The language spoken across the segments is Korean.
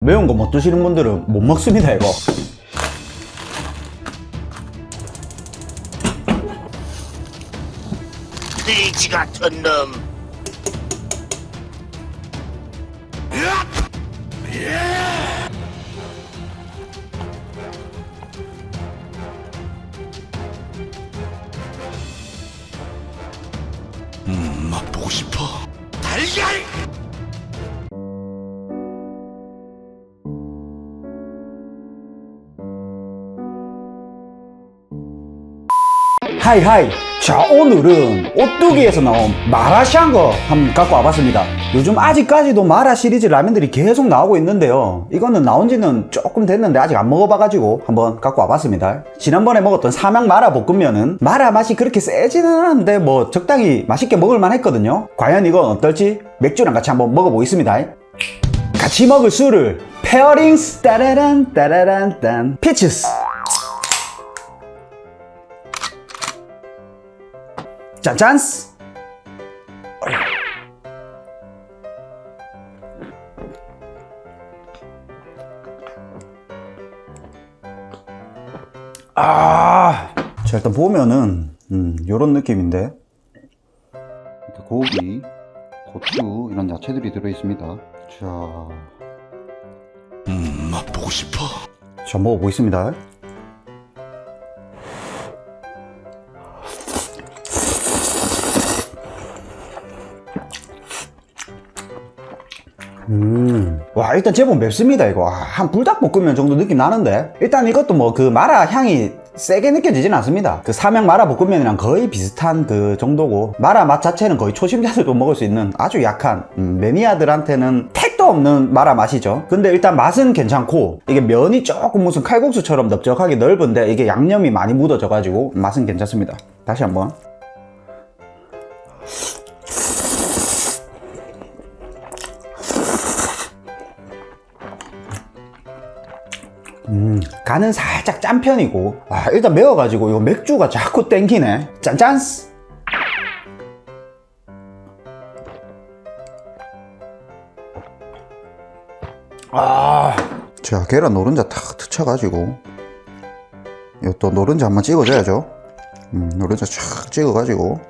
매운 거 못 드시는 분들은 못 먹습니다 이거 돼지 같은 놈. 음, 맛보고 싶어. 달걀! 하이하이. 자 오늘은 오뚜기에서 나온 마라샹궈 한번 갖고 와봤습니다. 요즘 아직까지도 마라 시리즈 라면들이 계속 나오고 있는데요. 이거는 나온 지는 조금 됐는데 아직 안 먹어봐가지고 한번 갖고 와봤습니다. 지난번에 먹었던 삼양 마라 볶음면은 마라 맛이 그렇게 세지는 않은데 뭐 적당히 맛있게 먹을만 했거든요. 과연 이건 어떨지 맥주랑 같이 한번 먹어보겠습니다. 같이 먹을 술을 페어링스 따라란 따라란 딴 피치스 짠짠스 아, 자 일단 보면은 음, 요런 느낌인데 고기, 고추 이런 야채들이 들어 있습니다. 자, 음, 맛보고 싶어. 자 먹어보겠습니다. 음, 와 일단 제법 맵습니다 이거. 와, 한 불닭볶음면 정도 느낌 나는데? 일단 이것도 뭐 그 마라 향이 세게 느껴지진 않습니다. 그 삼양 마라 볶음면이랑 거의 비슷한 그 정도고 마라 맛 자체는 거의 초심자들도 먹을 수 있는 아주 약한 음, 매니아들한테는 택도 없는 마라 맛이죠. 근데 일단 맛은 괜찮고 이게 면이 조금 무슨 칼국수처럼 넓적하게 넓은데 이게 양념이 많이 묻어져 가지고 맛은 괜찮습니다. 다시 한번 음, 간은 살짝 짠 편이고. 와, 일단 매워가지고 이 맥주가 자꾸 땡기네. 짠짠스 아, 자 계란 노른자 탁 트쳐가지고 이또 노른자 한번 찍어줘야죠. 음, 노른자 촥 찍어가지고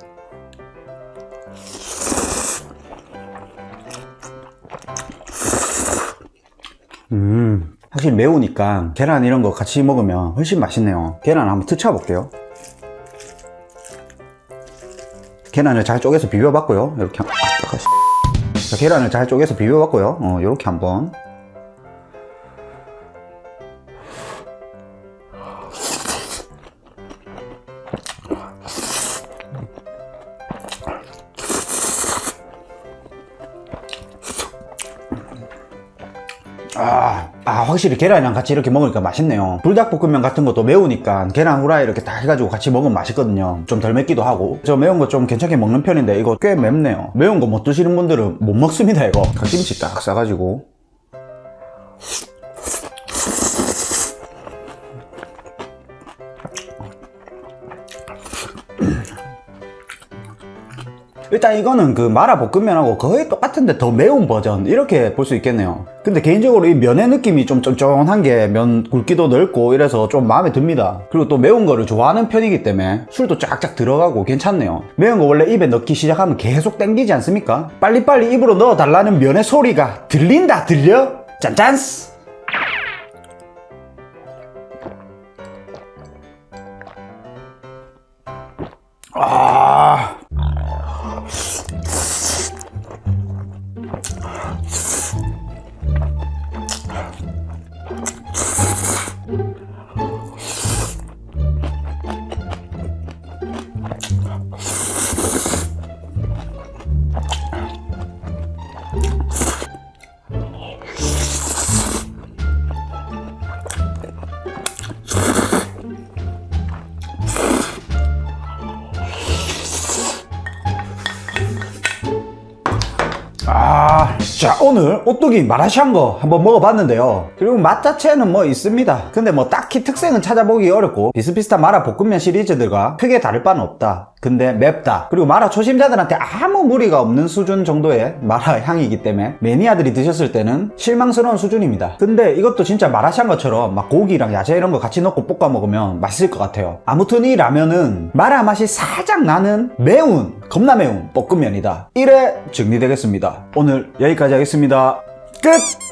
사실 매우니까 계란 이런 거 같이 먹으면 훨씬 맛있네요. 계란 한번 트쳐 볼게요. 계란을 잘 쪼개서 비벼봤고요. 이렇게 한- 아. 자, 계란을 잘 쪼개서 비벼봤고요. 어, 이렇게 한번. 아, 아, 확실히 계란이랑 같이 이렇게 먹으니까 맛있네요. 불닭볶음면 같은 것도 매우니까 계란 후라이 이렇게 딱 해가지고 같이 먹으면 맛있거든요. 좀 덜 맵기도 하고. 저 매운 거 좀 괜찮게 먹는 편인데 이거 꽤 맵네요. 매운 거 못 드시는 분들은 못 먹습니다, 이거. 갓김치 딱 싸가지고. 일단 이거는 그 마라 볶음면하고 거의 똑같은데 더 매운 버전 이렇게 볼 수 있겠네요 근데 개인적으로 이 면의 느낌이 좀 쫀쫀한 게 면 굵기도 넓고 이래서 좀 마음에 듭니다 그리고 또 매운 거를 좋아하는 편이기 때문에 술도 쫙쫙 들어가고 괜찮네요 매운 거 원래 입에 넣기 시작하면 계속 땡기지 않습니까? 빨리빨리 입으로 넣어 달라는 면의 소리가 들린다 들려? 짠짠스 아 あっ。 자, 오늘 오뚜기 마라샹궈 한번 먹어봤는데요. 그리고 맛 자체는 뭐 있습니다. 근데 뭐 딱히 특색은 찾아보기 어렵고 비슷비슷한 마라 볶음면 시리즈들과 크게 다를 바는 없다. 근데 맵다. 그리고 마라 초심자들한테 아무 무리가 없는 수준 정도의 마라 향이기 때문에 매니아들이 드셨을 때는 실망스러운 수준입니다. 근데 이것도 진짜 마라샹 것처럼 막 고기랑 야채 이런 거 같이 넣고 볶아 먹으면 맛있을 것 같아요. 아무튼 이 라면은 마라 맛이 살짝 나는 매운, 겁나 매운 볶음면이다. 이래 정리되겠습니다. 오늘 여기까지 하겠습니다. 끝!